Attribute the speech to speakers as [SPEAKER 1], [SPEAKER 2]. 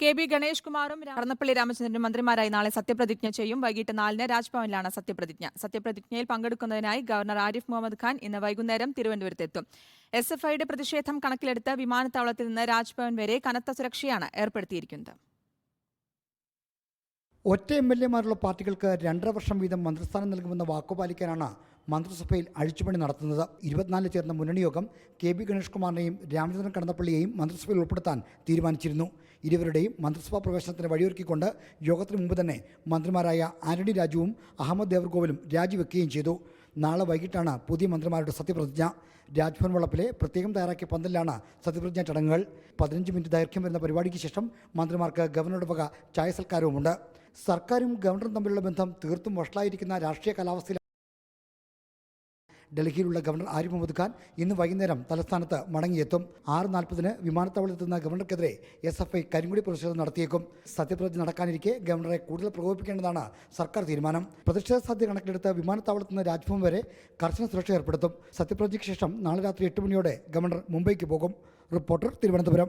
[SPEAKER 1] K B Ganesh കുമാറും കടന്നപ്പള്ളി രാമചന്ദ്രനും മന്ത്രിമാരായി നാളെ സത്യപ്രതിജ്ഞ ചെയ്യും. വൈകിട്ട് നാലിന് രാജ്ഭവനിലാണ് സത്യപ്രതിജ്ഞ. സത്യപ്രതിജ്ഞയിൽ പങ്കെടുക്കുന്നതിനായി ഗവർണർ ആരിഫ് മുഹമ്മദ് ഖാൻ ഇന്ന് വൈകുന്നേരം തിരുവനന്തപുരത്തെത്തും. എസ് എഫ് ഐയുടെ പ്രതിഷേധം കണക്കിലെടുത്ത് വിമാനത്താവളത്തിൽ നിന്ന് രാജ്ഭവൻ വരെ കനത്ത സുരക്ഷയാണ് ഏർപ്പെടുത്തിയിരിക്കുന്നത്.
[SPEAKER 2] ഒറ്റ എം എൽ എമാരുള്ള പാർട്ടികൾക്ക് രണ്ടര വർഷം വീതം മന്ത്രിസ്ഥാനം നൽകുമെന്ന വാക്കുപാലിക്കാനാണ് മന്ത്രിസഭയിൽ അഴിച്ചുപണി നടത്തുന്നത്. ഇരുപത്തിനാലിൽ ചേർന്ന മുന്നണി യോഗം കെ ബി ഗണേഷ് കുമാറിനെയും രാമചന്ദ്രൻ കടന്നപ്പള്ളിയെയും മന്ത്രിസഭയിൽ ഉൾപ്പെടുത്താൻ തീരുമാനിച്ചിരുന്നു. ഇരുവരുടെയും മന്ത്രിസഭാ പ്രവേശനത്തിന് വഴിയൊരുക്കിക്കൊണ്ട് യോഗത്തിന് മുമ്പ് തന്നെ മന്ത്രിമാരായ ആന്റണി രാജുവും അഹമ്മദ് ദേവർഗോവലും രാജിവെക്കുകയും ചെയ്തു. നാളെ വൈകിട്ടാണ് പുതിയ മന്ത്രിമാരുടെ സത്യപ്രതിജ്ഞ. രാജ്ഭവൻ വളപ്പിലെ പ്രത്യേകം തയ്യാറാക്കിയ പന്തലിലാണ് സത്യപ്രതിജ്ഞ ചടങ്ങുകൾ. പതിനഞ്ച് മിനിറ്റ് ദൈർഘ്യം വരുന്ന പരിപാടിക്ക് ശേഷം മന്ത്രിമാർക്ക് ഗവർണറുടെ വക ചായ സൽക്കാരവുമുണ്ട്. സർക്കാരും ഗവർണറും തമ്മിലുള്ള ബന്ധം തീർത്തും വഷളായിരിക്കുന്ന രാഷ്ട്രീയ കാലാവസ്ഥയിൽ ഡൽഹിയിലുള്ള ഗവർണർ ആരിഫ് മുഹമ്മദ് ഖാൻ ഇന്ന് വൈകുന്നേരം തലസ്ഥാനത്ത് മടങ്ങിയെത്തും. ആറ് നാൽപ്പതിന് വിമാനത്താവളത്തെത്തുന്ന ഗവർണർക്കെതിരെ എസ് എഫ് ഐ കരിങ്കുടി പ്രതിഷേധം നടത്തിയേക്കും. സത്യപ്രതിജ്ഞ നടക്കാനിരിക്കെ ഗവർണറെ കൂടുതൽ പ്രകോപിപ്പിക്കേണ്ടതാണ് സർക്കാർ തീരുമാനം. പ്രതിഷേധ സാധ്യത കണക്കിലെടുത്ത് വിമാനത്താവളത്തിൽ നിന്ന് രാജ്ഭവൻ വരെ കർശന സുരക്ഷ ഏർപ്പെടുത്തും. സത്യപ്രതിജ്ഞയ്ക്ക് ശേഷം നാളെ രാത്രി എട്ട് മണിയോടെ ഗവർണർ മുംബൈക്ക് പോകും. റിപ്പോർട്ടർ തിരുവനന്തപുരം.